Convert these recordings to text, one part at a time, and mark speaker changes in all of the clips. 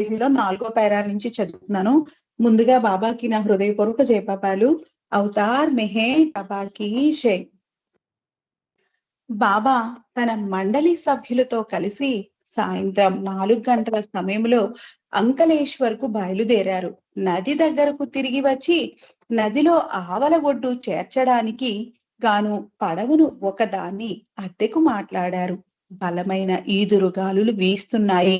Speaker 1: పేజీలో నాలుగో పేరా నుంచి చదువుతున్నాను. ముందుగా బాబాకి నా హృదయపూర్వక జయపాపాలు. అవతార్ మెహే బాబాకి షే బాబా తన మండలి సభ్యులతో కలిసి సాయంత్రం నాలుగు గంటల సమయంలో అంకలేశ్వర్కు బయలుదేరారు. నది దగ్గరకు తిరిగి వచ్చి నదిలో ఆవల ఒడ్డు చేర్చడానికి గాను పడవను ఒకదాన్ని అద్దెకు మాట్లాడారు. బలమైన ఈదురుగాలులు వీస్తున్నాయి.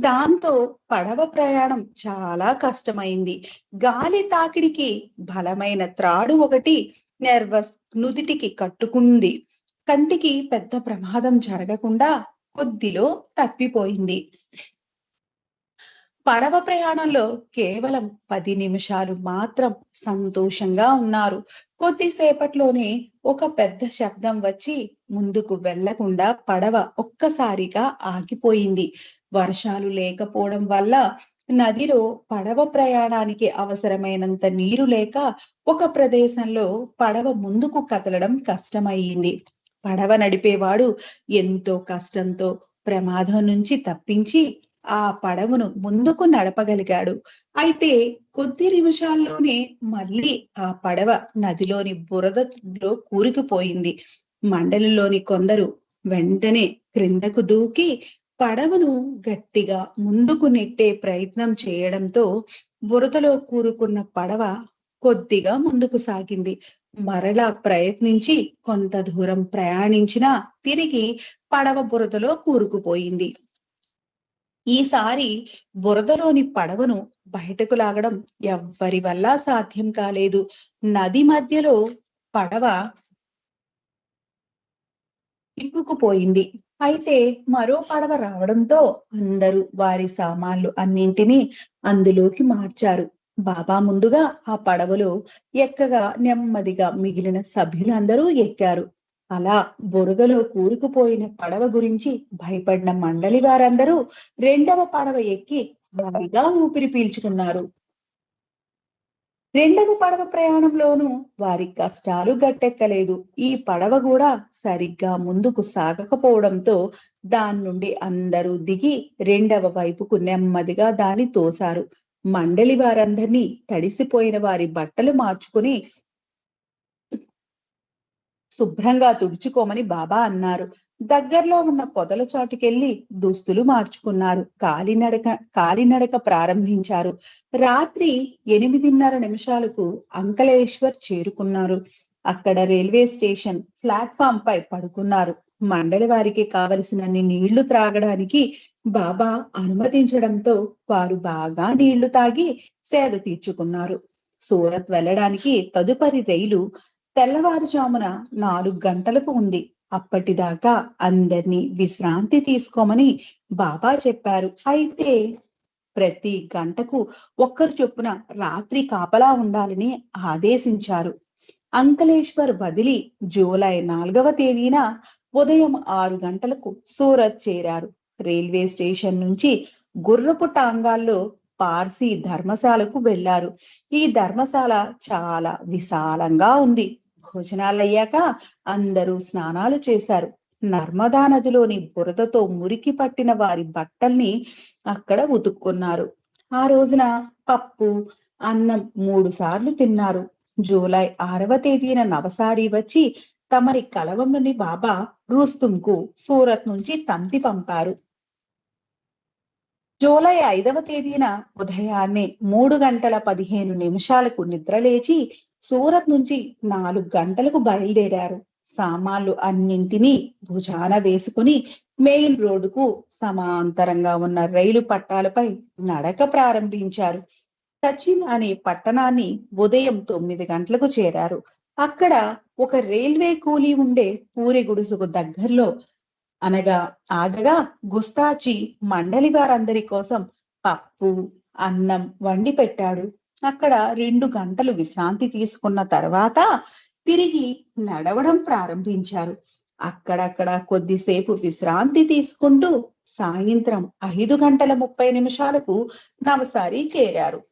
Speaker 1: దాంతో పడవ ప్రయాణం చాలా కష్టమైంది. గాలి తాకిడికి బలమైన త్రాడు ఒకటి నెర్వస్ నుదిటికి కట్టుకుంది. కంటికి పెద్ద ప్రమాదం జరగకుండా కొద్దిలో తప్పిపోయింది. పడవ ప్రయాణంలో కేవలం పది నిమిషాలు మాత్రం సంతోషంగా ఉన్నారు. కొద్దిసేపట్లోనే ఒక పెద్ద శబ్దం వచ్చి ముందుకు వెళ్ళకుండా పడవ ఒక్కసారిగా ఆగిపోయింది. వర్షాలు లేకపోవడం వల్ల నదిలో పడవ ప్రయాణానికి అవసరమైనంత నీరు లేక ఒక ప్రదేశంలో పడవ ముందుకు కదలడం కష్టమయ్యింది. పడవ నడిపేవాడు ఎంతో కష్టంతో ప్రమాదం నుంచి తప్పించి ఆ పడవను ముందుకు నడపగలిగాడు. అయితే కొద్ది నిమిషాల్లోనే మళ్ళీ ఆ పడవ నదిలోని బురదలో కూరుకుపోయింది. మండలిలోని కొందరు వెంటనే క్రిందకు దూకి పడవను గట్టిగా ముందుకు నెట్టే ప్రయత్నం చేయడంతో బురదలో కూరుకున్న పడవ కొద్దిగా ముందుకు సాగింది. మరలా ప్రయత్నించి కొంత దూరం ప్రయాణించినా తిరిగి పడవ బురదలో కూరుకుపోయింది. ఈసారి బురదలోని పడవను బయటకు లాగడం ఎవ్వరి వల్ల సాధ్యం కాలేదు. నది మధ్యలో పడవ ఇప్పుకుపోయింది అయితే మరో పడవ రావడంతో అందరూ వారి సామాన్లు అన్నింటినీ అందులోకి మార్చారు. బాబా ముందుగా ఆ పడవలో ఎక్కగా నెమ్మదిగా మిగిలిన సభ్యులందరూ ఎక్కారు. అలా బురదలో కూరుకుపోయిన పడవ గురించి భయపడిన మండలి వారందరూ రెండవ పడవ ఎక్కి హాయిగా ఊపిరి పీల్చుకున్నారు. రెండవ పడవ ప్రయాణంలోనూ వారి కష్టాలు గట్టెక్కలేదు. ఈ పడవ కూడా సరిగ్గా ముందుకు సాగకపోవడంతో దాని నుండి అందరూ దిగి రెండవ వైపుకు నెమ్మదిగా దాని తోశారు. మండలి వారందరినీ తడిసిపోయిన వారి బట్టలు మార్చుకుని శుభ్రంగా తుడుచుకోమని బాబా అన్నారు. దగ్గరలో ఉన్న పొదల చాటుకెళ్ళి దుస్తులు మార్చుకున్నారు. కాలినడక కాలినడక ప్రారంభించారు. రాత్రి ఎనిమిదిన్నర నిమిషాలకు అంకలేశ్వర్ చేరుకున్నారు. అక్కడ రైల్వే స్టేషన్ ప్లాట్ఫామ్ పై పడుకున్నారు. మండలి వారికి కావలసినన్ని నీళ్ళు త్రాగడానికి బాబా అనుమతించడంతో వారు బాగా నీళ్ళు తాగి సేద తీర్చుకున్నారు. సూరత్ వెళ్ళడానికి తదుపరి రైలు తెల్లవారుజామున నాలుగు గంటలకు ఉంది. అప్పటిదాకా అందరినీ విశ్రాంతి తీసుకోమని బాబా చెప్పారు. అయితే ప్రతి గంటకు ఒక్కరు చొప్పున రాత్రి కాపలా ఉండాలని ఆదేశించారు. అంకలేశ్వర్ వదిలి జూలై నాలుగవ తేదీన ఉదయం ఆరు గంటలకు సూరత్ చేరారు. రైల్వే స్టేషన్ నుంచి గుర్రపు టాంగాల్లో పార్సీ ధర్మశాలకు వెళ్ళారు. ఈ ధర్మశాల చాలా విశాలంగా ఉంది. భోజనాలు అయ్యాక అందరూ స్నానాలు చేశారు. నర్మదా నదిలోని బురదతో మురికి పట్టిన వారి బట్టల్ని అక్కడ ఉతుక్కున్నారు. ఆ రోజున పప్పు అన్నం మూడు సార్లు తిన్నారు. జూలై ఆరవ తేదీన నవసారి వచ్చి తమరి కలవంలోని బాబా రూస్తుంకు సూరత్ నుంచి తంతి పంపారు. జూలై ఐదవ తేదీన ఉదయాన్నే మూడు గంటల పదిహేను నిమిషాలకు నిద్రలేచి సూరత్ నుంచి నాలుగు గంటలకు బయలుదేరారు. సామాన్లు అన్నింటినీ భుజాన వేసుకుని మెయిన్ రోడ్డుకు సమాంతరంగా ఉన్న రైలు పట్టాలపై నడక ప్రారంభించారు. సచిన్ అనే పట్టణాన్ని ఉదయం తొమ్మిది గంటలకు చేరారు. అక్కడ ఒక రైల్వే కూలీ ఉండే పూరి గుడుసుకు దగ్గరలో అనగా ఆగగా గుస్తాచి మండలి వారందరి కోసం పప్పు అన్నం వండి పెట్టాడు. అక్కడ రెండు గంటలు విశ్రాంతి తీసుకున్న తర్వాత తిరిగి నడవడం ప్రారంభించారు. అక్కడక్కడ కొద్దిసేపు విశ్రాంతి తీసుకుంటూ సాయంత్రం ఐదు గంటల ముప్పై నిమిషాలకు నవసారి చేరారు.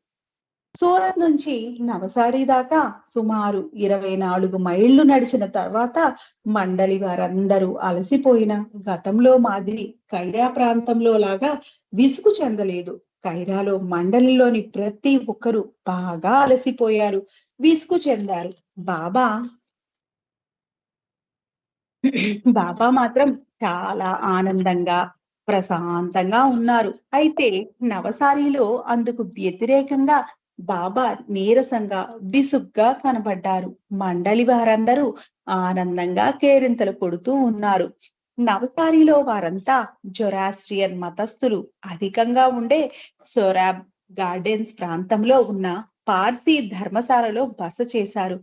Speaker 1: సూరత్ నుంచి నవసారి దాకా సుమారు ఇరవై నాలుగు మైళ్ళు నడిచిన తర్వాత మండలి వారందరూ అలసిపోయిన గతంలో మాదిరి కైరా ప్రాంతంలో లాగా విసుగు చెందలేదు. కైరాలో మండలిలోని ప్రతి ఒక్కరూ బాగా అలసిపోయారు విసుగు చెందారు. బాబా బాబా మాత్రం చాలా ఆనందంగా ప్రశాంతంగా ఉన్నారు. అయితే నవసారిలో అందుకు వ్యతిరేకంగా బాబా నీరసంగా విసుగ్గా కనబడ్డారు. మండలి వారందరూ ఆనందంగా కేరింతలు కొడుతూ ఉన్నారు. నవసారిలో వారంతా జొరాస్ట్రియన్ మతస్థులు అధికంగా ఉండే సోరాబ్ గార్డెన్స్ ప్రాంతంలో ఉన్న పార్సీ ధర్మశాలలో బస చేశారు.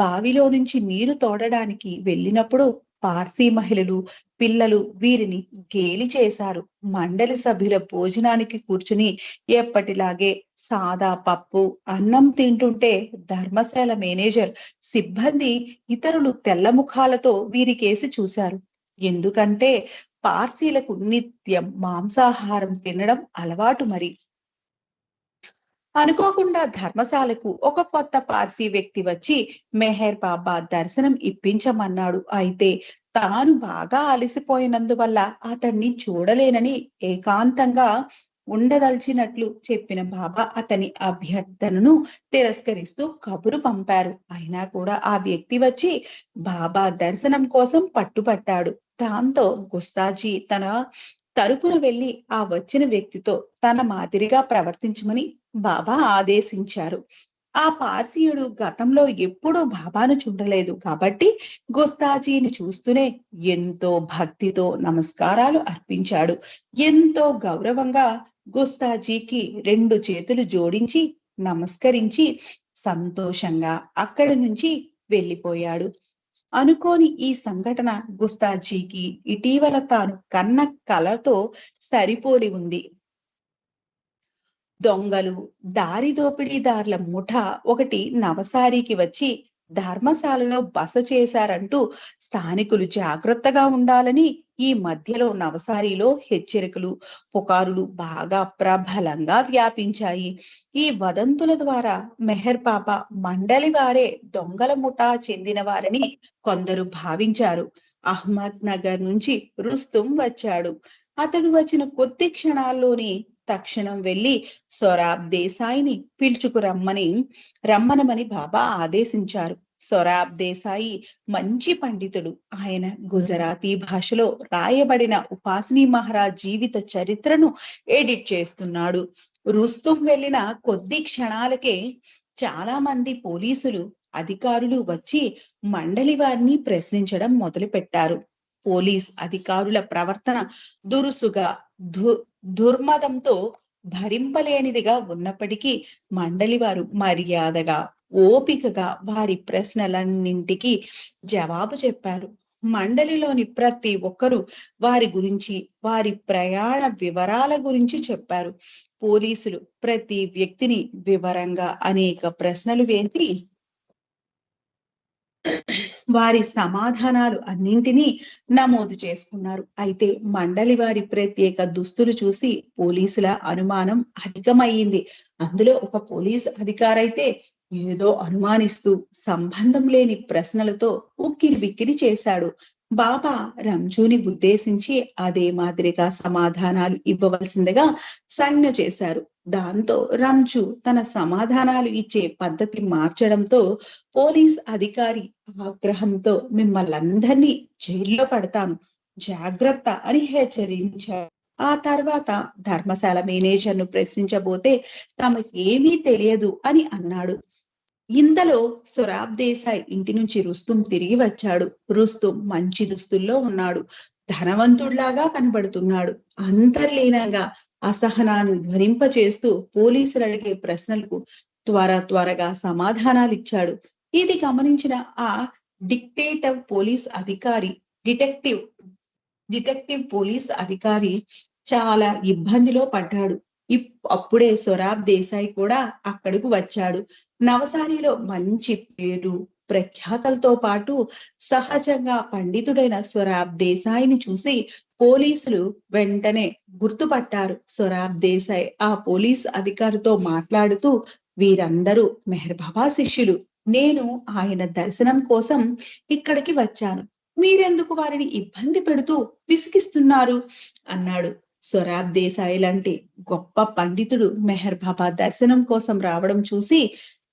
Speaker 1: బావిలో నుంచి నీరు తోడడానికి వెళ్ళినప్పుడు పార్సీ మహిళలు పిల్లలు వీరిని గేలి చేశారు. మండలి సభ్యుల భోజనానికి కూర్చుని ఎప్పటిలాగే సాదా పప్పు అన్నం తింటుంటే ధర్మశాల మేనేజర్ సిబ్బంది ఇతరులు తెల్ల ముఖాలతో వీరికేసి చూశారు. ఎందుకంటే పార్సీలకు నిత్యం మాంసాహారం తినడం అలవాటు మరి. అనుకోకుండా ధర్మశాలకు ఒక కొత్త పార్సీ వ్యక్తి వచ్చి మెహర్ బాబా దర్శనం ఇప్పించమన్నాడు. అయితే తాను బాగా అలసిపోయినందువల్ల అతన్ని చూడలేనని ఏకాంతంగా ఉండదల్చినట్లు చెప్పిన బాబా అతని అభ్యర్థనను తిరస్కరిస్తూ కబురు పంపారు. అయినా కూడా ఆ వ్యక్తి వచ్చి బాబా దర్శనం కోసం పట్టుపట్టాడు. దాంతో గుస్తాజీ తన తరపున వెళ్ళి ఆ వచ్చిన వ్యక్తితో తన మాదిరిగా ప్రవర్తించమని బాబా ఆదేశించారు. ఆ పార్సీయుడు గతంలో ఎప్పుడూ బాబాను చూడలేదు. కాబట్టి గుస్తాజీని చూస్తూనే ఎంతో భక్తితో నమస్కారాలు అర్పించాడు. ఎంతో గౌరవంగా గుస్తాజీకి రెండు చేతులు జోడించి నమస్కరించి సంతోషంగా అక్కడి నుంచి వెళ్ళిపోయాడు. అనుకోని ఈ సంఘటన గుస్తాజీకి ఇటీవల తాను కన్న కలతో సరిపోలి ఉంది. దొంగలు దారి దోపిడీదారుల ముఠ ఒకటి నవసారికి వచ్చి ధర్మశాలలో బస చేశారంటూ స్థానికులు జాగ్రత్తగా ఉండాలని ఈ మధ్యలో నవసారిలో హెచ్చరికలు పుకారులు బాగా ప్రబలంగా వ్యాపించాయి. ఈ వదంతుల ద్వారా మెహర్ పాప మండలి వారే దొంగల ముఠా చెందిన వారని కొందరు భావించారు. అహ్మద్ నగర్ నుంచి రుస్తుం వచ్చాడు. అతడు వచ్చిన కొద్ది క్షణాల్లోనే తక్షణం వెళ్ళి సొరాబ్ దేశాయిని పిలుచుకురమ్మని రమ్మనమని బాబా ఆదేశించారు. సొరాబ్ దేశాయి మంచి పండితుడు. ఆయన గుజరాతీ భాషలో రాయబడిన ఉపాసిని మహారాజ్ జీవిత చరిత్రను ఎడిట్ చేస్తున్నాడు. రుస్తుం వెళ్ళిన కొద్ది క్షణాలకే చాలా మంది పోలీసులు అధికారులు వచ్చి మండలి వారిని ప్రశ్నించడం మొదలుపెట్టారు. పోలీస్ అధికారుల ప్రవర్తన దురుసుగా దుర్మదంతో భరింపలేనిదిగా ఉన్నప్పటికీ మండలి వారు మర్యాదగా ఓపికగా వారి ప్రశ్నలన్నింటికి జవాబు చెప్పారు. మండలిలోని ప్రతి ఒక్కరూ వారి గురించి వారి ప్రయాణ వివరాల గురించి చెప్పారు. పోలీసులు ప్రతి వ్యక్తిని వివరంగా అనేక ప్రశ్నలు వేసి వారి సమాధానాలు అన్నింటినీ నమోదు చేసుకున్నారు. అయితే మండలి వారి ప్రత్యేక దుస్తులు చూసి పోలీసుల అనుమానం అధికమయ్యింది. అందులో ఒక పోలీస్ అధికారైతే ఏదో అనుమానిస్తూ సంబంధం లేని ప్రశ్నలతో ఉక్కిరి బిక్కిరి చేశాడు. బాబా రంజుని ఉద్దేశించి అదే మాదిరిగా సమాధానాలు ఇవ్వవలసిందిగా సంజ్ఞ చేశారు. దాంతో రంజు తన సమాధానాలు ఇచ్చే పద్ధతి మార్చడంతో పోలీస్ అధికారి ఆగ్రహంతో మిమ్మల్ందరినీ జైల్లో పడతాను జాగ్రత్త అని హెచ్చరించారు. ఆ తర్వాత ధర్మశాల మేనేజర్ను ప్రశ్నించబోతే తమకేమీ తెలియదు అని అన్నాడు. ఇంతలో సొరాబ్ దేశాయ్ ఇంటి నుంచి రుస్తుం తిరిగి వచ్చాడు. రుస్తుం మంచి దుస్తుల్లో ఉన్నాడు. ధనవంతుడిలాగా కనబడుతున్నాడు. అంతర్లీనంగా అసహనాన్ని ధ్వనింపచేస్తూ పోలీసులు అడిగే ప్రశ్నలకు త్వర త్వరగా సమాధానాలు ఇచ్చాడు ఇది గమనించిన ఆ డిక్టేటివ్ పోలీస్ అధికారి డిటెక్టివ్ డిటెక్టివ్ పోలీస్ అధికారి చాలా ఇబ్బందిలో పడ్డాడు. అప్పుడే సొరాబ్ దేశాయ్ కూడా అక్కడకు వచ్చాడు. నవసారిలో మంచి పేరు ప్రఖ్యాతలతో పాటు సహజంగా పండితుడైన సొరాబ్ దేశాయిని చూసి పోలీసులు వెంటనే గుర్తుపట్టారు. సొరాబ్ దేశాయ్ ఆ పోలీస్ అధికారితో మాట్లాడుతూ వీరందరూ మెహర్బాబా శిష్యులు. నేను ఆయన దర్శనం కోసం ఇక్కడికి వచ్చాను. మీరెందుకు వారిని ఇబ్బంది పెడుతూ విసిగిస్తున్నారు అన్నాడు. సొరాబ్ దేశాయి లాంటి గొప్ప పండితుడు మెహర్ బాబా దర్శనం కోసం రావడం చూసి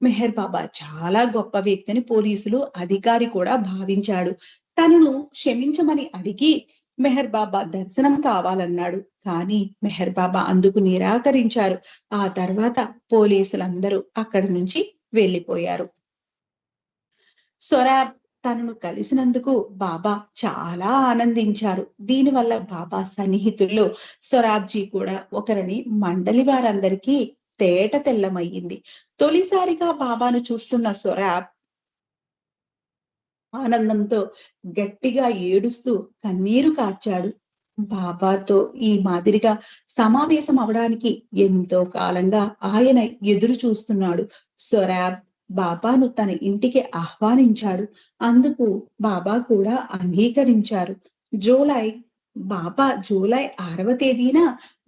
Speaker 1: మెహర్ బాబా చాలా గొప్ప వ్యక్తిని పోలీసులు అధికారి కూడా భావించాడు. తనను క్షమించమని అడిగి మెహర్ బాబా దర్శనం కావాలన్నాడు. కానీ మెహర్ బాబా అందుకు నిరాకరించారు. ఆ తర్వాత పోలీసులందరూ అక్కడి నుంచి వెళ్ళిపోయారు. సొరాబ్ తనను కలిసినందుకు బాబా చాలా ఆనందించారు. దీనివల్ల బాబా సన్నిహితుల్లో సొరాబ్జీ కూడా ఒకరని మండలి వారందరికీ తేట తెల్లమయ్యింది. తొలిసారిగా బాబాను చూస్తున్న సొరాబ్ ఆనందంతో గట్టిగా ఏడుస్తూ కన్నీరు కార్చాడు. బాబాతో ఈ మాదిరిగా సమావేశం అవడానికి ఎంతో కాలంగా ఆయన ఎదురు చూస్తున్నాడు. సొరాబ్ బాబాను తన ఇంటికి ఆహ్వానించాడు. అందుకు బాబా కూడా అంగీకరించారు. జూలై బాబా జూలై ఆరవ తేదీన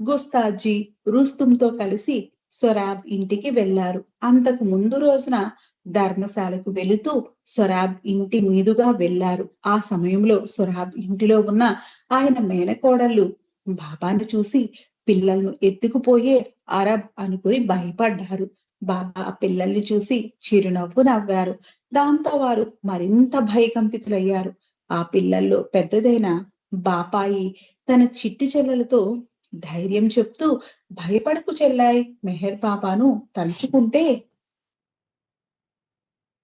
Speaker 1: గుస్తాజీ రుస్తుంతో కలిసి సొరాబ్ ఇంటికి వెళ్ళారు అంతకు ముందు రోజున ధర్మశాలకు వెళుతూ సొరాబ్ ఇంటి మీదుగా వెళ్ళారు ఆ సమయంలో సొరాబ్ ఇంటిలో ఉన్న ఆయన మేనకోడళ్ళు బాబాను చూసి పిల్లలను ఎత్తుకుపోయే అరబ్ అనుకుని భయపడ్డారు. బాబా ఆ పిల్లల్ని చూసి చిరునవ్వు నవ్వారు. దాంతో వారు మరింత భయకంపితులయ్యారు. ఆ పిల్లల్లో పెద్దదైన బాపాయి తన చిట్టి చెల్లెలతో ధైర్యం చెప్తూ భయపడకు చెల్లాయి మెహర్ పాపాను తలుచుకుంటే.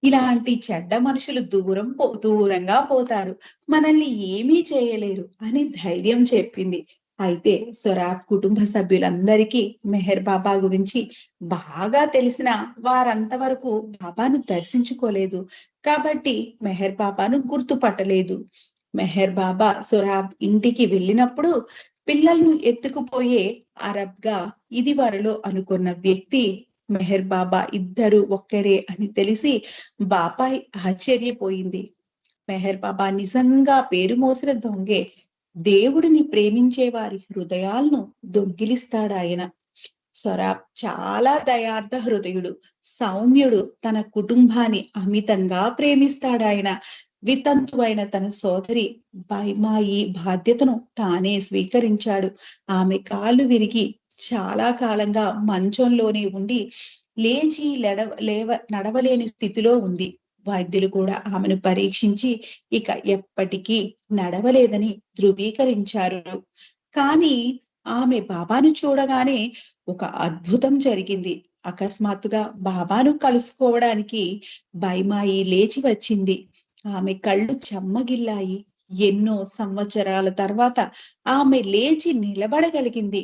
Speaker 1: ఇలాంటి చెడ్డ మనుషులు దూరం పో దూరంగా పోతారు. మనల్ని ఏమీ చేయలేరు అని ధైర్యం చెప్పింది. అయితే సొరాబ్ కుటుంబ సభ్యులందరికీ మెహర్ బాబా గురించి బాగా తెలిసిన వారంతవరకు బాబాను దర్శించుకోలేదు. కాబట్టి మెహర్ బాబాను గుర్తుపట్టలేదు. మెహర్ బాబా సొరాబ్ ఇంటికి వెళ్ళినప్పుడు పిల్లలను ఎత్తుకుపోయే అరబ్గా ఇది వారిలో అనుకున్న వ్యక్తి మెహర్ బాబా ఇద్దరు ఒక్కరే అని తెలిసి బాబాయ్ ఆశ్చర్యపోయింది. మెహర్ బాబా నిజంగా పేరు మోసిన దొంగే దేవుడిని ప్రేమించే వారి హృదయాలను దొంగిలిస్తాడాయన సొరాబ్ చాలా దయార్థ హృదయుడు సౌమ్యుడు తన కుటుంబాన్ని అమితంగా ప్రేమిస్తాడాయన. వితంతువైన తన సోదరి బైమాయి బాధ్యతను తానే స్వీకరించాడు. ఆమె కాళ్ళు విరిగి చాలా కాలంగా మంచంలోనే ఉండి లేచి లెడవ లేవ నడవలేని స్థితిలో ఉంది. వైద్యులు కూడా ఆమెను పరీక్షించి ఇక ఎప్పటికీ నడవలేదని ధృవీకరించారు. కానీ ఆమె బాబాను చూడగానే ఒక అద్భుతం జరిగింది. అకస్మాత్తుగా బాబాను కలుసుకోవడానికి బైమాయి లేచి వచ్చింది. ఆమె కళ్ళు చెమ్మగిల్లాయి. ఎన్నో సంవత్సరాల తర్వాత ఆమె లేచి నిలబడగలిగింది.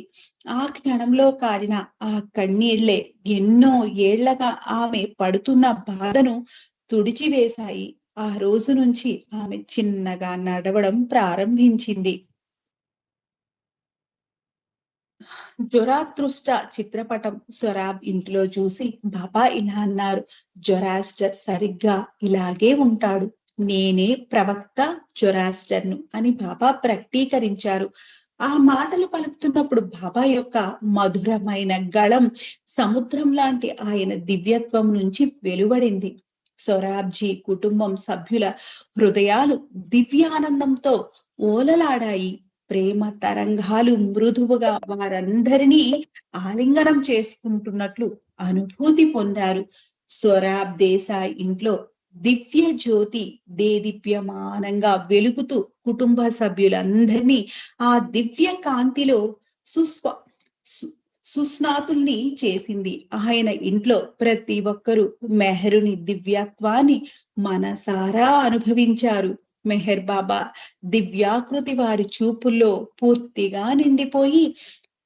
Speaker 1: ఆ క్షణంలో కారిన ఆ కన్నీళ్ళే ఎన్నో ఏళ్ళగా ఆమె పడుతున్న బాధను తుడిచివేశాయి. ఆ రోజు నుంచి ఆమె చిన్నగా నడవడం ప్రారంభించింది. జొరాతృష్ట చిత్రపటం సొరాబ్ ఇంటిలో చూసి బాబా ఇలా అన్నారు. జొరాస్టర్ సరిగ్గా ఇలాగే ఉంటాడు. నేనే ప్రవక్త జొరాస్టర్ను అని బాబా ప్రకటీకరించారు. ఆ మాటలు పలుకుతున్నప్పుడు బాబా యొక్క మధురమైన గళం సముద్రం లాంటి ఆయన దివ్యత్వం నుంచి వెలువడింది. సొరాబ్జీ కుటుంబం సభ్యుల హృదయాలు దివ్యానందంతో ఓలలాడాయి. ప్రేమ తరంగాలు మృదువుగా వారందరినీ ఆలింగనం చేసుకుంటున్నట్లు అనుభూతి పొందారు. సొరాబ్ దేశాయ్ ఇంట్లో దివ్య జ్యోతి దేదీప్యమానంగా వెలుగుతూ కుటుంబ సభ్యులందరినీ ఆ దివ్య కాంతిలో సుస్వ సుస్నాతుల్ని చేసింది. ఆయన ఇంట్లో ప్రతి ఒక్కరూ మెహరుని దివ్యత్వాన్ని మనసారా అనుభవించారు. మెహర్ బాబా దివ్యాకృతి వారి చూపుల్లో పూర్తిగా నిండిపోయి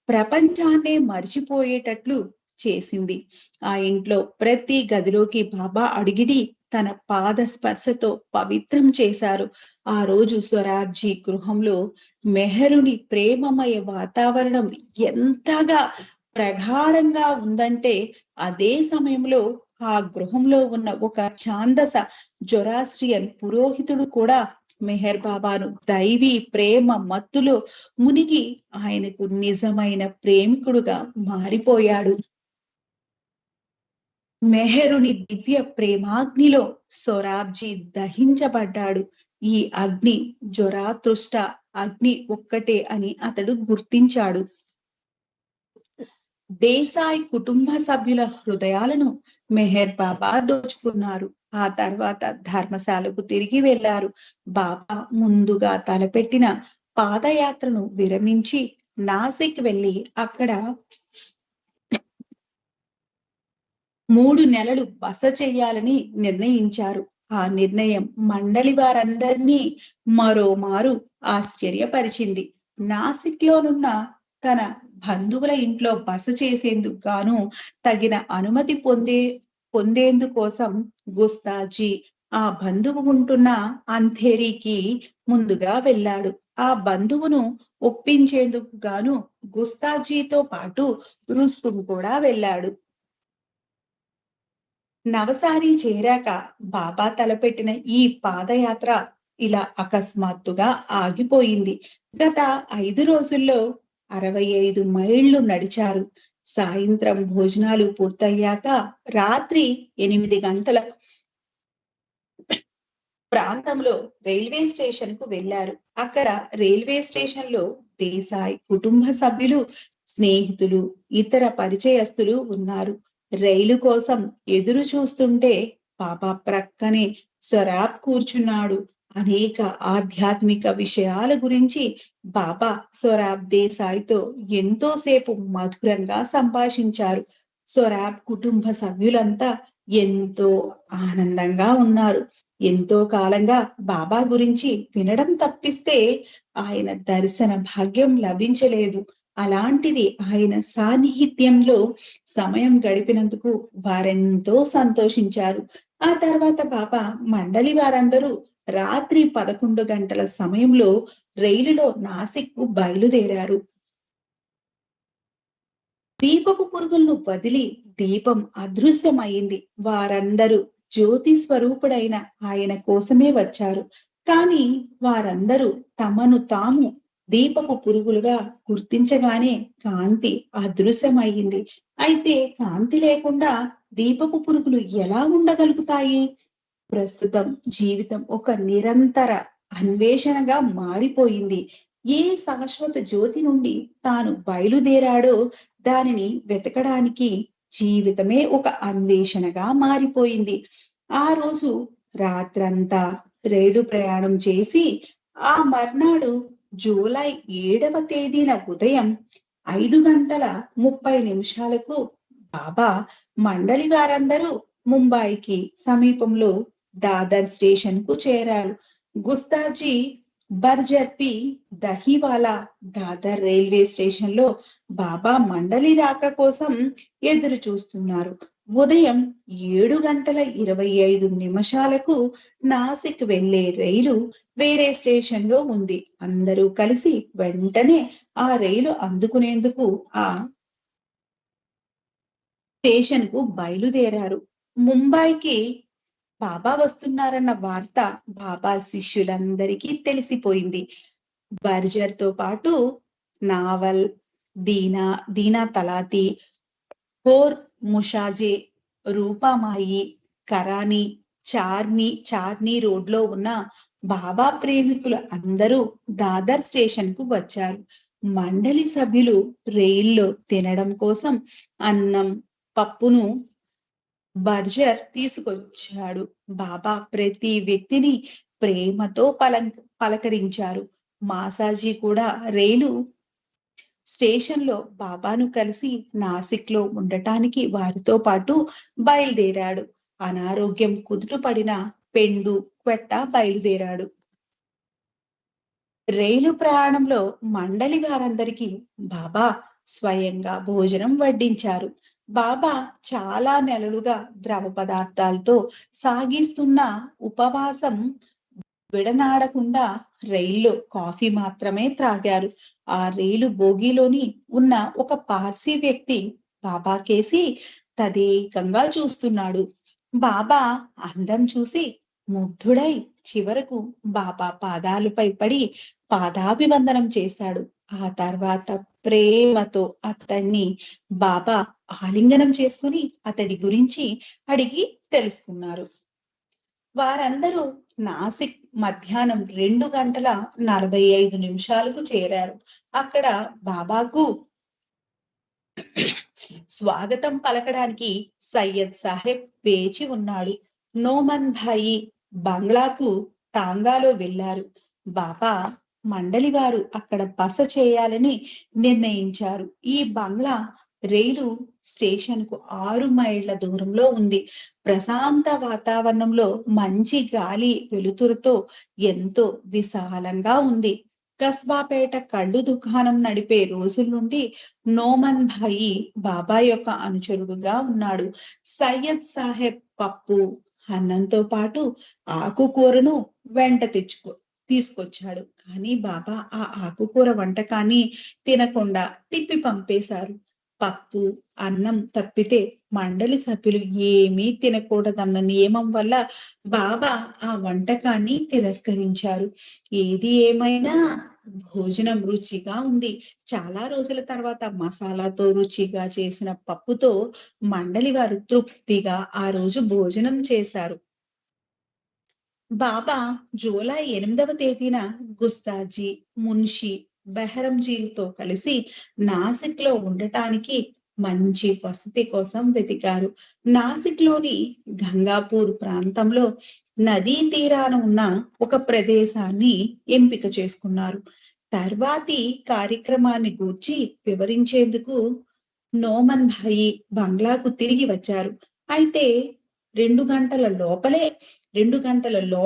Speaker 1: ప్రపంచాన్నే మర్చిపోయేటట్లు చేసింది. ఆ ఇంట్లో ప్రతి గదిలోకి బాబా అడిగిడి తన పాద స్పర్శతో పవిత్రం చేశారు. ఆ రోజు స్వరాబ్జీ గృహంలో మెహరుని ప్రేమమయ వాతావరణం ఎంతగా ప్రగాఢంగా ఉందంటే అదే సమయంలో ఆ గృహంలో ఉన్న ఒక ఛాందస జొరాస్ట్రియన్ పురోహితుడు కూడా మెహర్ బాబాను దైవీ ప్రేమ మత్తులో మునిగి ఆయనకు నిజమైన ప్రేమికుడుగా మారిపోయాడు. మెహరుని దివ్య ప్రేమాగ్నిలో సొరాబ్జీ దహించబడ్డాడు. ఈ అగ్ని జ్వరాతృష్ట అగ్ని ఒక్కటే అని అతడు గుర్తించాడు. దేశాయ్ కుటుంబ సభ్యుల హృదయాలను మెహర్ బాబా దోచుకున్నారు. ఆ తర్వాత ధర్మశాలకు తిరిగి వెళ్ళారు బాబా ముందుగా తలపెట్టిన పాదయాత్రను విరమించి నాసిక్ వెళ్ళి అక్కడ మూడు నెలలు బస చెయ్యాలని నిర్ణయించారు. ఆ నిర్ణయం మండలి వారందరినీ మరోమారు ఆశ్చర్యపరిచింది. నాసిక్ లోనున్న తన బంధువుల ఇంట్లో బస చేసేందుకు గాను తగిన అనుమతి పొందే పొందేందుకోసం గుస్తాజీ ఆ బంధువు ఉంటున్న అంధేరీకి ముందుగా వెళ్ళాడు. ఆ బంధువును ఒప్పించేందుకు గాను గుస్తాజీతో పాటు రుస్తుం కూడా వెళ్ళాడు. నవసారి చేరాక బాబా తలపెట్టిన ఈ పాదయాత్ర ఇలా అకస్మాత్తుగా ఆగిపోయింది. గత ఐదు రోజుల్లో అరవై ఐదు మైళ్ళు నడిచారు. సాయంత్రం భోజనాలు పూర్తయ్యాక రాత్రి ఎనిమిది గంటల ప్రాంతంలో రైల్వే స్టేషన్కు వెళ్ళారు అక్కడ రైల్వే స్టేషన్లో దేశాయ్ కుటుంబ సభ్యులు స్నేహితులు ఇతర పరిచయస్తులు ఉన్నారు. రైలు కోసం ఎదురు చూస్తుంటే బాబా ప్రక్కనే సొరాబ్ కూర్చున్నాడు. అనేక ఆధ్యాత్మిక విషయాల గురించి బాబా సొరాబ్ దేశాయ్తో ఎంతోసేపు మధురంగా సంభాషించారు. సొరాబ్ కుటుంబ సభ్యులంతా ఎంతో ఆనందంగా ఉన్నారు. ఎంతో కాలంగా బాబా గురించి వినడం తప్పిస్తే ఆయన దర్శన భాగ్యం లభించలేదు. అలాంటిది ఆయన సాన్నిహిత్యంలో సమయం గడిపినందుకు వారెంతో సంతోషించారు. ఆ తర్వాత బాబా మండలి వారందరూ రాత్రి పదకొండు గంటల సమయంలో రైలులో నాసిక్ బయలుదేరారు. దీపపు పురుగులను వదిలి దీపం అదృశ్యమైంది వారందరూ జ్యోతి స్వరూపుడైన ఆయన కోసమే వచ్చారు. కానీ వారందరూ తమను తాము దీపపు పురుగులుగా గుర్తించగానే కాంతి అదృశ్యమయ్యింది. అయితే కాంతి లేకుండా దీపపు పురుగులు ఎలా ఉండగలుగుతాయి? ప్రస్తుతం జీవితం ఒక నిరంతర అన్వేషణగా మారిపోయింది. ఏ శాశ్వత జ్యోతి నుండి తాను బయలుదేరాడో దానిని వెతకడానికి జీవితమే ఒక అన్వేషణగా మారిపోయింది. ఆ రోజు రాత్రంతా రైలు ప్రయాణం చేసి ఆ మర్నాడు జూలై ఏడవ తేదీన ఉదయం ఐదు గంటల ముప్పై నిమిషాలకు బాబా మండలి వారందరూ ముంబాయికి సమీపంలో దాదర్ స్టేషన్కు చేరారు. గుస్తాజీ బర్జర్పి దహివాలా దాదర్ రైల్వే స్టేషన్లో బాబా మండలి రాక కోసం ఎదురు చూస్తున్నారు ఉదయం ఏడు గంటల ఇరవై ఐదు నిమిషాలకు నాసిక్ వెళ్ళే రైలు వేరే స్టేషన్లో ఉంది. అందరూ కలిసి వెంటనే ఆ రైలు అందుకునేందుకు ఆ స్టేషన్కు బయలుదేరారు. ముంబైకి బాబా వస్తున్నారన్న వార్త బాబా శిష్యులందరికీ తెలిసిపోయింది. బర్జర్తో పాటు నావల్ దీనా దీనా తలాతి హోర్ ముషాజే రూపామాయి కరాని చార్మి చార్ని రోడ్లో ఉన్న బాబా ప్రేమికులు అందరూ దాదర్ స్టేషన్కు వచ్చారు. మండలి సభ్యులు రైల్లో తినడం కోసం అన్నం పప్పును బర్జర్ తీసుకొచ్చాడు. బాబా ప్రతి వ్యక్తిని ప్రేమతో పల పలకరించారు. మాసాజీ కూడా రైలు స్టేషన్లో బాబాను కలిసి నాసిక్లో ఉండటానికి వారితో పాటు బయలుదేరాడు. అనారోగ్యం కుదుటపడిన పెండు క్వెట్ట బయలుదేరాడు. రైలు ప్రయాణంలో మండలి వారందరికీ బాబా స్వయంగా భోజనం వడ్డించారు. బాబా చాలా నెలలుగా ద్రవ పదార్థాలతో సాగిస్తున్న ఉపవాసం విడనాడకుండా రైల్లో కాఫీ మాత్రమే త్రాగారు. ఆ రైలు బోగిలోని ఉన్న ఒక పార్సీ వ్యక్తి బాబా కేసి తదేకంగా చూస్తున్నాడు. బాబా అందం చూసి ముగ్ధుడై చివరకు బాబా పాదాలపై పడి పాదాభివందనం చేశాడు. ఆ తర్వాత ప్రేమతో అతన్ని బాబా ఆలింగనం చేసుకుని అతడి గురించి అడిగి తెలుసుకున్నారు. వారందరూ నాసిక్ మధ్యాహ్నం రెండు గంటల నలభై ఐదు నిమిషాలకు చేరారు. అక్కడ బాబాకు స్వాగతం పలకడానికి సయ్యద్ సాహెబ్ వేచి ఉన్నాడు. నోమన్ భాయి బంగ్లాకు టాంగాలో వెళ్ళారు బాబా మండలి వారు అక్కడ బస చేయాలని నిర్ణయించారు. ఈ బంగ్లా రైలు స్టేషన్కు ఆరు మైళ్ళ దూరంలో ఉంది. ప్రశాంత వాతావరణంలో మంచి గాలి వెలుతురుతో ఎంతో విశాలంగా ఉంది. కస్బాపేట కళ్ళు దుకాణం నడిపే రోజుల నుండి నోమన్ భాయి బాబా యొక్క అనుచరుడుగా ఉన్నాడు. సయ్యద్ సాహెబ్ పప్పు అన్నంతో పాటు ఆకుకూరను వెంట తెచ్చుకో తీసుకొచ్చాడు. కానీ బాబా ఆ ఆకుకూర వంటకాన్ని తినకుండా తిప్పి పంపేశారు. పప్పు అన్నం తప్పితే మండలి సభ్యులు ఏమీ తినకూడదన్న నియమం వల్ల బాబా ఆ వంటకాన్ని తిరస్కరించారు. ఏది ఏమైనా భోజనం రుచిగా ఉంది. చాలా రోజుల తర్వాత మసాలాతో రుచిగా చేసిన పప్పుతో మండలి వారు తృప్తిగా ఆ రోజు భోజనం చేశారు. బాబా జూలై ఎనిమిదవ తేదీన గుస్తాజీ మున్షి బెహరంజీలతో కలిసి నాసిక్లో ఉండటానికి మంచి వసతి కోసం వెతికారు. నాసిక్లోని గంగాపూర్ ప్రాంతంలో నదీ తీరాన ఉన్న ఒక ప్రదేశాన్ని ఎంపిక చేసుకున్నారు. తర్వాతి కార్యక్రమాన్ని గూర్చి వివరించేందుకు నోమన్ భాయి బంగ్లాకు తిరిగి వచ్చారు. అయితే రెండు గంటల లోపలే రెండు గంటల లో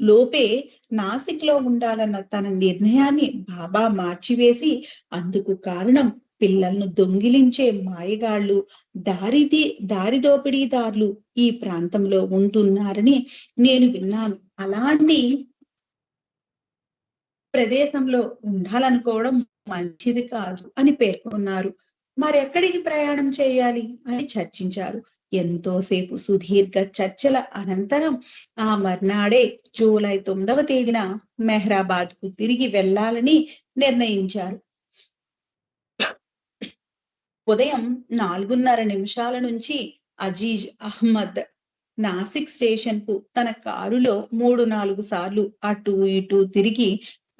Speaker 1: లోపే నాసిక్లో ఉండాలన్న తన నిర్ణయాన్ని బాబా మార్చివేసి అందుకు కారణం పిల్లలను దొంగిలించే మాయగాళ్ళు దారిది దారిదోపిడీదారులు ఈ ప్రాంతంలో ఉంటున్నారని నేను విన్నాను. అలాంటి ప్రదేశంలో ఉండాలనుకోవడం మంచిది కాదు అని పేర్కొన్నారు. మరెక్కడికి ప్రయాణం చేయాలి అని చర్చించారు. ఎంతోసేపు సుదీర్ఘ చర్చల అనంతరం ఆ మర్నాడే జూలై తొమ్మిదవ తేదీన మెహ్రాబాద్కు తిరిగి వెళ్ళాలని నిర్ణయించారు. ఉదయం నాలుగున్నర నిమిషాల నుంచి అజీజ్ అహ్మద్ నాసిక్ స్టేషన్కు తన కారులో మూడు నాలుగు సార్లు అటు ఇటు తిరిగి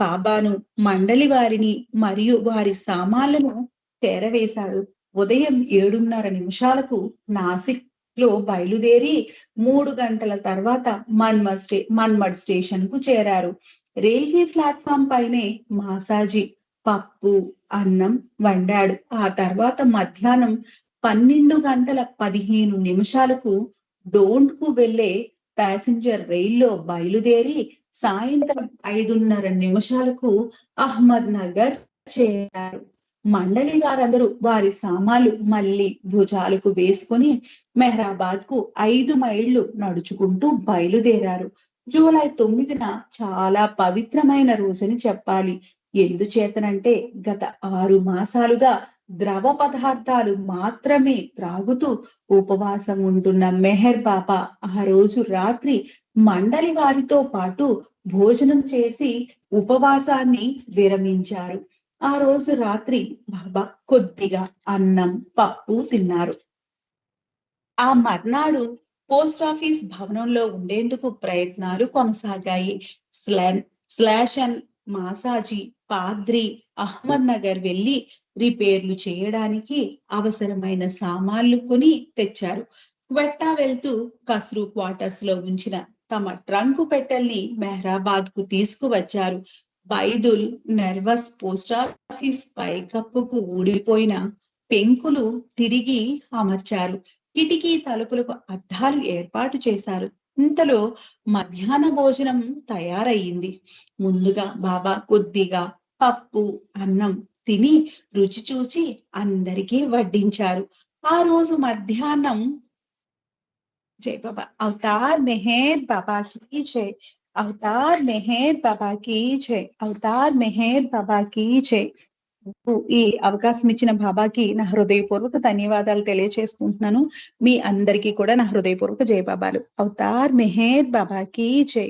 Speaker 1: బాబాను మండలి వారిని మరియు వారి సామాన్లను చేరవేశాడు. ఉదయం ఏడున్నర నిమిషాలకు నాసిక్లో బయలుదేరి మూడు గంటల తర్వాత మన్మడ్ స్టే మన్మడ్ స్టేషన్కు చేరారు. రైల్వే ప్లాట్ఫామ్ పైనే మాసాజీ పప్పు అన్నం వండాడు. ఆ తర్వాత మధ్యాహ్నం పన్నెండు గంటల పదిహేను నిమిషాలకు డోంట్కు వెళ్ళే ప్యాసింజర్ రైల్లో బయలుదేరి సాయంత్రం ఐదున్నర నిమిషాలకు అహ్మద్ నగర్ చేరారు. మండలి వారందరూ వారి సామాన్లు మళ్ళీ భుజాలకు వేసుకొని మెహరాబాద్కు ఐదు మైళ్ళు నడుచుకుంటూ బయలుదేరారు. జూలై తొమ్మిదిన చాలా పవిత్రమైన రోజని చెప్పాలి. ఎందుచేతనంటే గత ఆరు మాసాలుగా ద్రవ పదార్థాలు మాత్రమే త్రాగుతూ ఉపవాసం ఉంటున్న మెహర్ బాబా ఆ రోజు రాత్రి మండలి వారితో పాటు భోజనం చేసి ఉపవాసాన్ని విరమించారు. ఆ రోజు రాత్రి బాబా కొద్దిగా అన్నం పప్పు తిన్నారు. ఆ మర్నాడు పోస్ట్ ఆఫీస్ భవనంలో ఉండేందుకు ప్రయత్నాలు కొనసాగాయి. స్లాన్ స్లాషన్ మాసాజీ పాద్రి అహ్మద్ నగర్ వెళ్ళి రిపేర్లు చేయడానికి అవసరమైన సామాన్లు కొని తెచ్చారు. క్వెట్టా వెళ్తూ కస్రూ క్వార్టర్స్లో ఉంచిన తమ ట్రంకు పెట్టెల్ని మెహరాబాద్కు తీసుకువచ్చారు. బైదుల్ నర్వస్ పోస్ట్ ఆఫీస్ పైకప్పుకు ఊడిపోయిన పెంకులు తిరిగి అమర్చారు. కిటికీ తలుపులకు అద్దాలు ఏర్పాటు చేశారు. ఇంతలో మధ్యాహ్న భోజనం తయారయ్యింది. ముందుగా బాబా కొద్దిగా పప్పు అన్నం తిని రుచి చూచి అందరికీ వడ్డించారు. ఆ రోజు మధ్యాహ్నం జై బాబా. అవతార్ మెహర్ బాబా జై. అవతార్ మెహర్ బాబా కి జై అవతార్ మెహర్ బాబా కి జై ఈ అవకాశం ఇచ్చిన బాబాకి నా హృదయపూర్వక ధన్యవాదాలు తెలియచేసుకుంటున్నాను. మీ అందరికీ కూడా నా హృదయపూర్వక జై బాబాలు. అవతార్ మెహర్ బాబాకి జై.